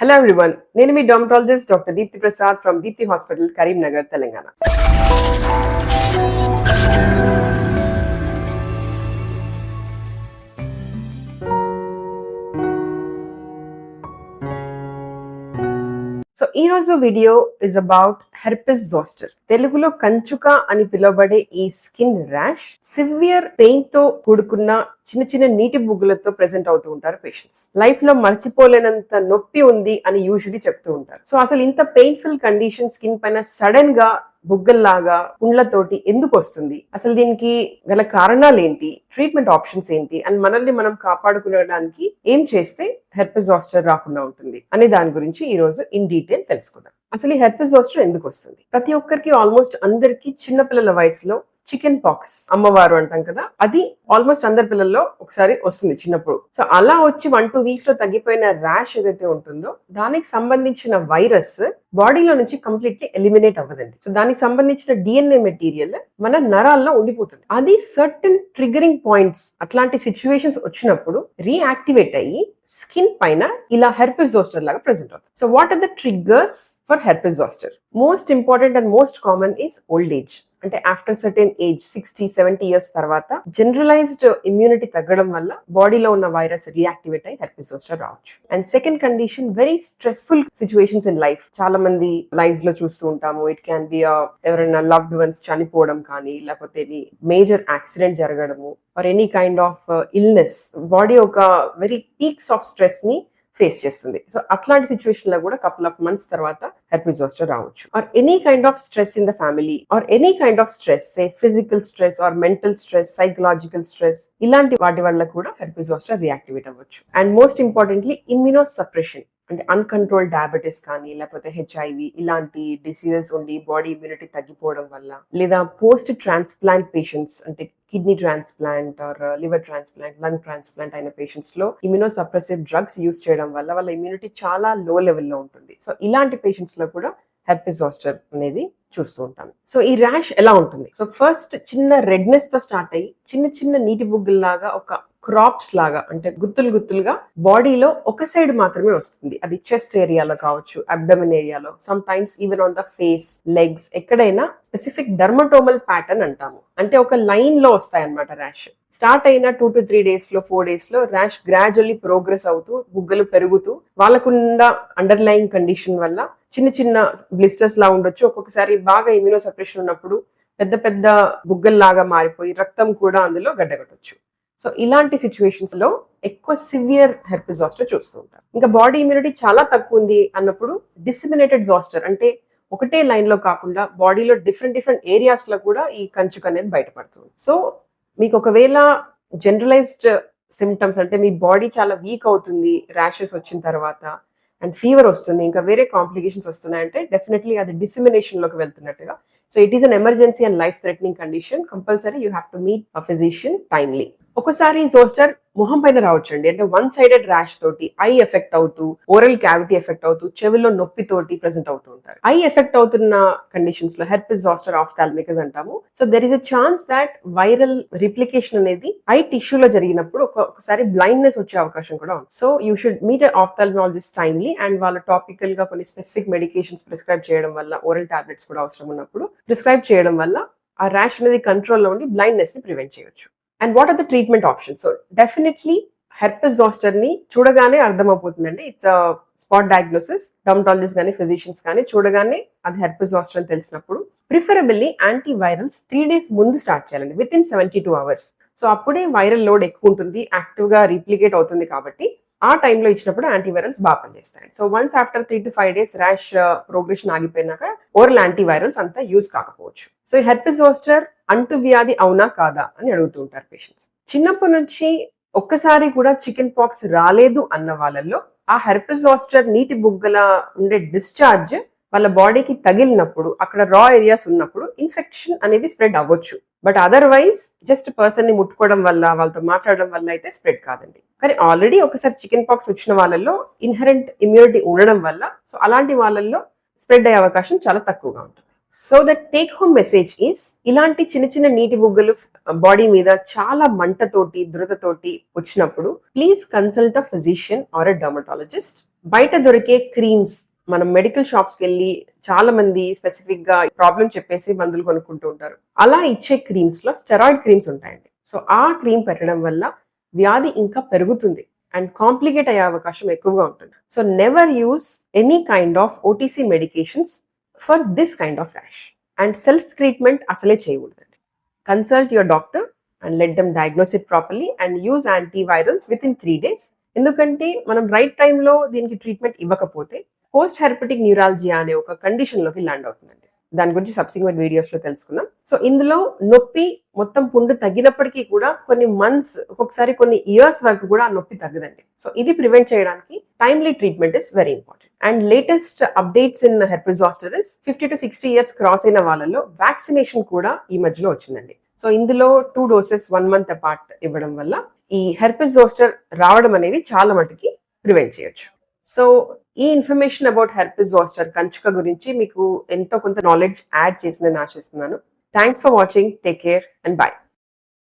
Hello everyone నేను మీ dermatologist doctor Deepthi Prasad from Deepthi hospital Karimnagar Telangana so ఈ రోజు video is about herpes zoster తెలుగులో కంచుక అని పిలువబడే ఈ స్కిన్ ర్యాష్ సివియర్ పెయిన్తో కూడుకున్న చిన్న చిన్న నీటి బుగ్గులతో ప్రెసెంట్ అవుతూ ఉంటారు పేషెంట్స్. లైఫ్లో మర్చిపోలేనంత నొప్పి ఉంది అని యూజువలీ చెప్తూ ఉంటారు. సో అసలు ఇంత పెయిన్ఫుల్ కండిషన్ స్కిన్ పైన సడన్గా బుగ్గల్లాగా పుండ్లతోటి ఎందుకు వస్తుంది? అసలు దీనికి గల కారణాలు ఏంటి? ట్రీట్మెంట్ ఆప్షన్స్ ఏంటి? అండ్ మనల్ని మనం కాపాడుకోవడానికి ఏం చేస్తే హెర్పెస్ ఆస్టర్ రాకుండా ఉంటుంది? అనే దాని గురించి ఈ రోజు ఇన్ డీటెయిల్ తెలుసుకుందాం. అసలు ఈ హెర్పెస్ ఆస్టర్ ఎందుకు వస్తుంది? ప్రతి ఒక్కరికి ఆల్మోస్ట్ అందరికి చిన్నపిల్లల వయసులో చికెన్ పాక్స్ అమ్మవారు అంటాం కదా అది ఆల్మోస్ట్ అందరి పిల్లల్లో ఒకసారి వస్తుంది చిన్నప్పుడు. సో అలా వచ్చి వన్ టూ వీక్స్లో తగ్గిపోయిన ర్యాష్ ఏదైతే ఉంటుందో దానికి సంబంధించిన వైరస్ బాడీలో నుంచి కంప్లీట్లీ ఎలిమినేట్ అవ్వదండి. సో దానికి సంబంధించిన డిఎన్ఏ మెటీరియల్ మన నరాల్లో ఉండిపోతుంది. అది సర్టన్ ట్రిగరింగ్ పాయింట్స్ అట్లాంటి సిచ్యువేషన్స్ వచ్చినప్పుడు రీయాక్టివేట్ అయ్యి స్కిన్ పైన ఇలా హెర్పిస్ జోస్టర్ లాగా ప్రెసెంట్ అవుతుంది. So what are the triggers for herpes zoster most important and most common is old age అంటే after certain age sixty seventy years తర్వాత generalized immunity తగ్గడం వల్ల బాడీలో ఉన్న వైరస్ రియాక్టివేట్ అయ్యి హెర్పిస్ జోస్టర్ రావచ్చు. And second condition very stressful situations in life చాలా మంది లైఫ్లో చూస్తూ ఉంటాము. ఇట్ క్యాన్ బి ఎవరైనా లవ్డ్ వన్స్ చనిపోవడం కానీ లేకపోతే major accident జరగడము or any kind of illness body ఒక వెరీ పీక్స్ ఆఫ్ స్ట్రెస్ని ఫేస్ చేస్తుంది. సో అట్లాంటి సిచ్యువేషన్లో కూడా కపుల్ ఆఫ్ మంత్స్ తర్వాత హెర్పిస్ జోస్టర్ రావచ్చు. Or any kind of stress in the family or any kind of stress say physical stress or mental stress psychological stress ఇలాంటి వాటి వల్ల కూడా హెర్పిస్ జోస్టర్ రియాక్టివేట్ అవ్వచ్చు. And most importantly immuno suppression అంటే uncontrol diabetes కానీ లేకపోతే HIV ఇలాంటి diseases ఉండి బాడీ ఇమ్యూనిటీ తగ్గిపోవడం వల్ల లేదా పోస్ట్ ట్రాన్స్ప్లాంట్ పేషెంట్స్ అంటే kidney transplant or uh, liver transplant lung transplant అయిన పేషెంట్స్లో ఇమ్యూనో సప్రెసివ్ డ్రగ్స్ యూస్ చేయడం వల్ల వాళ్ళ ఇమ్యూనిటీ చాలా లో లెవెల్లో ఉంటుంది. సో ఇలాంటి పేషెంట్స్లో కూడా హెర్పిస్ జాస్టర్ అనేది చూస్తూ ఉంటాం. సో ఈ ర్యాష్ ఎలా ఉంటుంది? సో ఫస్ట్ చిన్న రెడ్నెస్తో స్టార్ట్ అయ్యి చిన్న చిన్న నీటి బుగ్గుల్లాగా ఒక క్రాప్స్ లాగా అంటే గుత్తులు గుత్తులుగా బాడీలో ఒక సైడ్ మాత్రమే వస్తుంది. అది చెస్ట్ ఏరియాలో కావచ్చు అబ్డమిన్ ఏరియాలో sometimes even on the face legs ఎక్కడైనా స్పెసిఫిక్ డర్మటోమల్ ప్యాటర్న్ అంటాము. అంటే ఒక లైన్లో వస్తాయి అనమాట ర్యాష్ స్టార్ట్ అయిన టూ టు త్రీ డేస్లో ఫోర్ డేస్లో ర్యాష్ గ్రాడ్యువల్లీ ప్రోగ్రెస్ అవుతూ బుగ్గలు పెరుగుతూ వాళ్ళకున్న అండర్లైన్ కండిషన్ వల్ల చిన్న చిన్న బ్లిస్టర్స్ లా ఉండొచ్చు. ఒక్కొక్కసారి బాగా ఇమ్యూనో సప్రెషన్ ఉన్నప్పుడు పెద్ద పెద్ద బుగ్గల్లాగా మారిపోయి రక్తం కూడా అందులో గడ్డగట్టొచ్చు. సో ఇలాంటి సిచ్యువేషన్స్లో ఎక్కువ సివియర్ హెర్పిస్ జాస్టర్ చూస్తూ ఉంటారు. ఇంకా బాడీ ఇమ్యూనిటీ చాలా తక్కువ ఉంది అన్నప్పుడు డిసిమినేటెడ్ జాస్టర్ అంటే ఒకటే లైన్లో కాకుండా బాడీలో డిఫరెంట్ డిఫరెంట్ ఏరియాస్లో కూడా ఈ కంచుక అనేది బయటపడుతుంది. సో మీకు ఒకవేళ జనరలైజ్డ్ సిమ్టమ్స్ అంటే మీ బాడీ చాలా వీక్ అవుతుంది ర్యాషెస్ వచ్చిన తర్వాత అండ్ ఫీవర్ వస్తుంది ఇంకా వేరే కాంప్లికేషన్స్ వస్తున్నాయంటే డెఫినెట్లీ అది డిసిమినేషన్లోకి వెళ్తున్నట్టుగా. So it is an emergency and life threatening condition compulsory you have to meet a physician timely ఒకసారి జోస్టర్ మొహం పైన రావచ్చండి. అంటే వన్ సైడెడ్ ర్యాష్ తోటి ఐ ఎఫెక్ట్ అవుతూ ఓరల్ క్యావిటీ ఎఫెక్ట్ అవుతూ చెవిలో నొప్పి తోటి ప్రెసెంట్ అవుతూ ఉంటారు. ఐ ఎఫెక్ట్ అవుతున్న కండిషన్స్లో హెర్పిస్ జాస్టర్ ఆఫ్ థాల్మికస్ అంటాము. So there is a chance that viral replication అనేది ఐ టిష్యూలో జరిగినప్పుడు ఒకసారి బ్లైండ్నెస్ వచ్చే అవకాశం కూడా ఉంది. So you should meet ophthalmologist timely and వాళ్ళ టాపికల్గా కొన్ని స్పెసిఫిక్ మెడికేషన్స్ ప్రిస్క్రైబ్ చేయడం వల్ల ఓరల్ టాబ్లెట్స్ కూడా అవసరం ఉన్నప్పుడు ప్రిస్క్రైబ్ చేయడం వల్ల ఆ ర్యాష్ అనేది కంట్రోల్లో ఉండి బ్లైండ్నెస్ని ప్రివెంట్ చేయొచ్చు. And what are the treatment option so definitely herpes జాస్టర్ని చూడగానే అర్థమైపోతుందండి ఇట్స్ స్పాట్ డయాగ్నోసిస్ డర్మటాలజిస్ట్ కానీ ఫిజిషియన్స్ కానీ చూడగానే అది హెర్పిస్ జాస్టర్ అని తెలిసినప్పుడు preferably anti virals three days ముందు స్టార్ట్ చేయాలండి. Within seventy two hours so అప్పుడే వైరల్ లోడ్ ఎక్కువ ఉంటుంది. యాక్టివ్గా రీప్లికేట్ అవుతుంది కాబట్టి ఆ టైంలో ఇచ్చినప్పుడు యాంటీవైరల్స్ బాగా పనిచేస్తాయి. So once after three to five days rash progression ఆగిపోయినాక oral antivirals అంతా యూజ్ కాకపోవచ్చు. సో హెర్పిస్ జోస్టర్ అంటు వ్యాధి అవునా కాదా అని అడుగుతూ ఉంటారు పేషెంట్స్ చిన్నప్పటి నుంచి ఒక్కసారి కూడా చికెన్ పాక్స్ రాలేదు అన్న వాళ్ళల్లో ఆ హెర్పిస్ జోస్టర్ నీటి బుగ్గల ఉండే డిశ్చార్జ్ వాళ్ళ బాడీకి తగిలినప్పుడు అక్కడ రా ఏరియాస్ ఉన్నప్పుడు ఇన్ఫెక్షన్ అనేది స్ప్రెడ్ అవ్వచ్చు. బట్ అదర్వైజ్ జస్ట్ పర్సన్ని ముట్టుకోవడం వల్ల వాళ్ళతో మాట్లాడడం వల్ల అయితే స్ప్రెడ్ కాదండి. కానీ ఆల్రెడీ ఒకసారి చికెన్ పాక్స్ వచ్చిన వాళ్ళల్లో ఇన్హరెంట్ ఇమ్యూనిటీ ఉండడం వల్ల సో అలాంటి వాళ్ళల్లో స్ప్రెడ్ అయ్యే అవకాశం చాలా తక్కువగా ఉంటుంది. So the take home message is ఇలాంటి చిన్న చిన్న నీటి బుగ్గలు బాడీ uh, మీద చాలా మంటతోటి దురదతోటి వచ్చినప్పుడు please consult a physician or a dermatologist బయట దొరికే క్రీమ్స్ మనం మెడికల్ షాప్స్కి వెళ్ళి చాలా మంది స్పెసిఫిక్గా ప్రాబ్లం చెప్పేసి మందులు కొనుక్కుంటూ ఉంటారు. అలా ఇచ్చే క్రీమ్స్లో స్టెరాయిడ్ క్రీమ్స్ ఉంటాయండి. సో ఆ క్రీమ్ పెట్టడం వల్ల వ్యాధి ఇంకా పెరుగుతుంది అండ్ కాంప్లికేట్ అయ్యే అవకాశం ఎక్కువగా ఉంటుంది. So never use any kind of OTC medications for this kind of rash and self treatment అసలే చేయకూడదండి. Consult your doctor and let them diagnose it properly and use antivirals within three days ఎందుకంటే మనం right టైంలో దీనికి treatment ఇవ్వకపోతే post హెర్పటిక్ neuralgia అనే ఒక కండిషన్లోకి land అవుతుందండి. దాని గురించి సబ్సిక్వెంట్ వీడియోస్లో తెలుసుకుందాం. సో ఇందులో నొప్పి మొత్తం పుండు తగ్గినప్పటికీ కూడా కొన్ని మంత్స్ ఒక్కొక్కసారి కొన్ని ఇయర్స్ వరకు కూడా ఆ నొప్పి తగ్గదండి. సో ఇది ప్రివెంట్ చేయడానికి timely treatment is very important and latest updates in herpes zoster is fifty to sixty years cross అయిన వాళ్ళలో వ్యాక్సినేషన్ కూడా ఈ మధ్యలో వచ్చిందండి. సో ఇందులో two doses one month apart ఇవ్వడం వల్ల ఈ హెర్పిస్ జోస్టర్ రావడం అనేది చాలా మటుకి ప్రివెంట్ చేయొచ్చు. సో ఈ ఇన్ఫర్మేషన్ అబౌట్ హెర్పిస్ జాస్టర్ కంచుక గురించి మీకు ఎంతో కొంత నాలెడ్జ్ యాడ్ చేసిందని ఆశిస్తున్నాను. Thanks for watching take care and bye